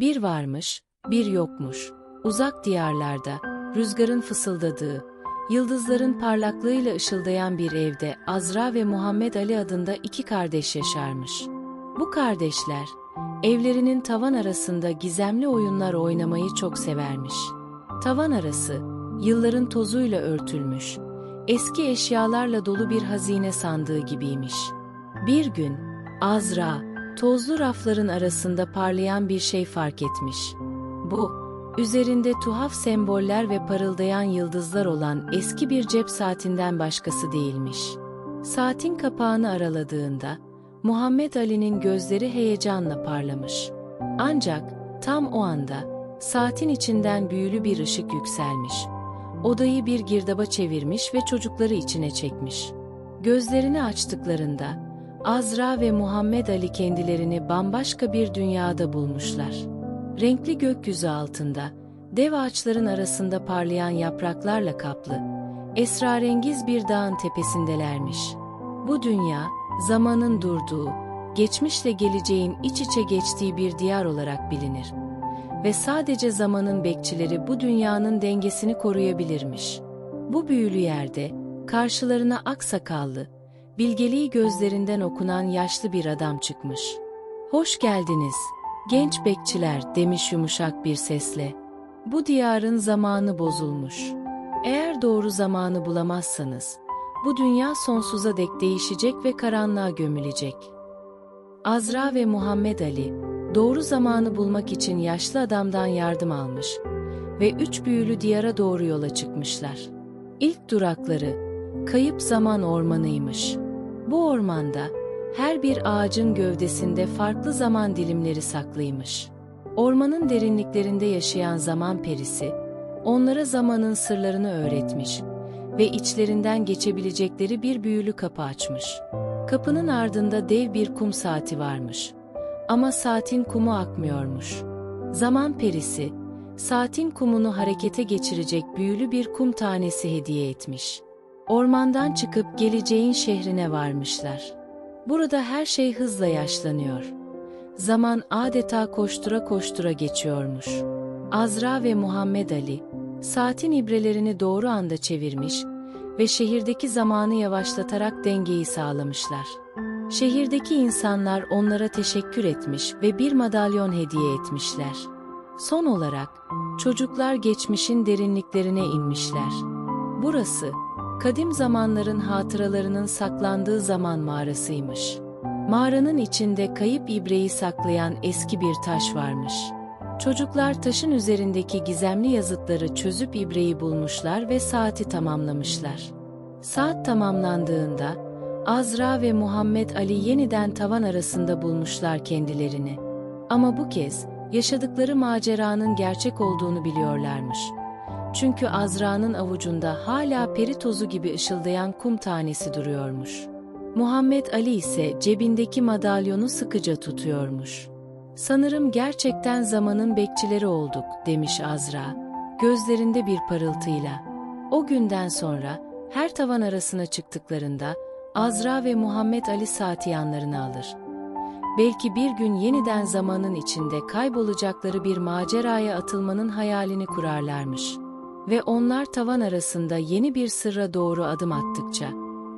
Bir varmış, bir yokmuş. Uzak diyarlarda, rüzgarın fısıldadığı, yıldızların parlaklığıyla ışıldayan bir evde Azra ve Muhammed Ali adında iki kardeş yaşarmış. Bu kardeşler, evlerinin tavan arasında gizemli oyunlar oynamayı çok severmiş. Tavan arası, yılların tozuyla örtülmüş, eski eşyalarla dolu bir hazine sandığı gibiymiş. Bir gün, Azra, tozlu rafların arasında parlayan bir şey fark etmiş. Bu, üzerinde tuhaf semboller ve parıldayan yıldızlar olan eski bir cep saatinden başkası değilmiş. Saatin kapağını araladığında, Muhammed Ali'nin gözleri heyecanla parlamış. Ancak tam o anda saatin içinden büyülü bir ışık yükselmiş. Odayı bir girdaba çevirmiş ve çocukları içine çekmiş. Gözlerini açtıklarında Azra ve Muhammed Ali kendilerini bambaşka bir dünyada bulmuşlar. Renkli gökyüzü altında, dev ağaçların arasında parlayan yapraklarla kaplı, esrarengiz bir dağın tepesindelermiş. Bu dünya, zamanın durduğu, geçmişle geleceğin iç içe geçtiği bir diyar olarak bilinir. Ve sadece zamanın bekçileri bu dünyanın dengesini koruyabilirmiş. Bu büyülü yerde, karşılarına aksakallı, bilgeliği gözlerinden okunan yaşlı bir adam çıkmış. Hoş geldiniz, genç bekçiler demiş yumuşak bir sesle. Bu diyarın zamanı bozulmuş. Eğer doğru zamanı bulamazsanız, bu dünya sonsuza dek değişecek ve karanlığa gömülecek. Azra ve Muhammed Ali, doğru zamanı bulmak için yaşlı adamdan yardım almış ve üç büyülü diyara doğru yola çıkmışlar. İlk durakları, kayıp zaman ormanıymış. Bu ormanda, her bir ağacın gövdesinde farklı zaman dilimleri saklıymış. Ormanın derinliklerinde yaşayan zaman perisi, onlara zamanın sırlarını öğretmiş ve içlerinden geçebilecekleri bir büyülü kapı açmış. Kapının ardında dev bir kum saati varmış. Ama saatin kumu akmıyormuş. Zaman perisi, saatin kumunu harekete geçirecek büyülü bir kum tanesi hediye etmiş. Ormandan çıkıp geleceğin şehrine varmışlar. Burada her şey hızla yaşlanıyor. Zaman adeta koştura koştura geçiyormuş. Azra ve Muhammed Ali, saatin ibrelerini doğru anda çevirmiş ve şehirdeki zamanı yavaşlatarak dengeyi sağlamışlar. Şehirdeki insanlar onlara teşekkür etmiş ve bir madalyon hediye etmişler. Son olarak, çocuklar geçmişin derinliklerine inmişler. Burası, kadim zamanların hatıralarının saklandığı zaman mağarasıymış. Mağaranın içinde kayıp ibreyi saklayan eski bir taş varmış. Çocuklar taşın üzerindeki gizemli yazıtları çözüp ibreyi bulmuşlar ve saati tamamlamışlar. Saat tamamlandığında Azra ve Muhammed Ali yeniden tavan arasında bulmuşlar kendilerini. Ama bu kez yaşadıkları maceranın gerçek olduğunu biliyorlarmış. Çünkü Azra'nın avucunda hala peri tozu gibi ışıldayan kum tanesi duruyormuş. Muhammed Ali ise cebindeki madalyonu sıkıca tutuyormuş. Sanırım gerçekten zamanın bekçileri olduk, demiş Azra, gözlerinde bir parıltıyla. O günden sonra, her tavan arasına çıktıklarında, Azra ve Muhammed Ali saati yanlarına alır. Belki bir gün yeniden zamanın içinde kaybolacakları bir maceraya atılmanın hayalini kurarlarmış. Ve onlar tavan arasında yeni bir sırra doğru adım attıkça,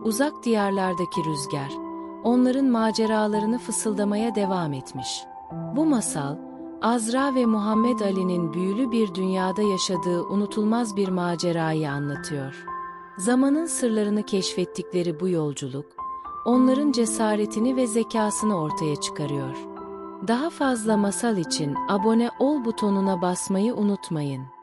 uzak diyarlardaki rüzgar, onların maceralarını fısıldamaya devam etmiş. Bu masal, Azra ve Muhammed Ali'nin büyülü bir dünyada yaşadığı unutulmaz bir macerayı anlatıyor. Zamanın sırlarını keşfettikleri bu yolculuk, onların cesaretini ve zekasını ortaya çıkarıyor. Daha fazla masal için abone ol butonuna basmayı unutmayın.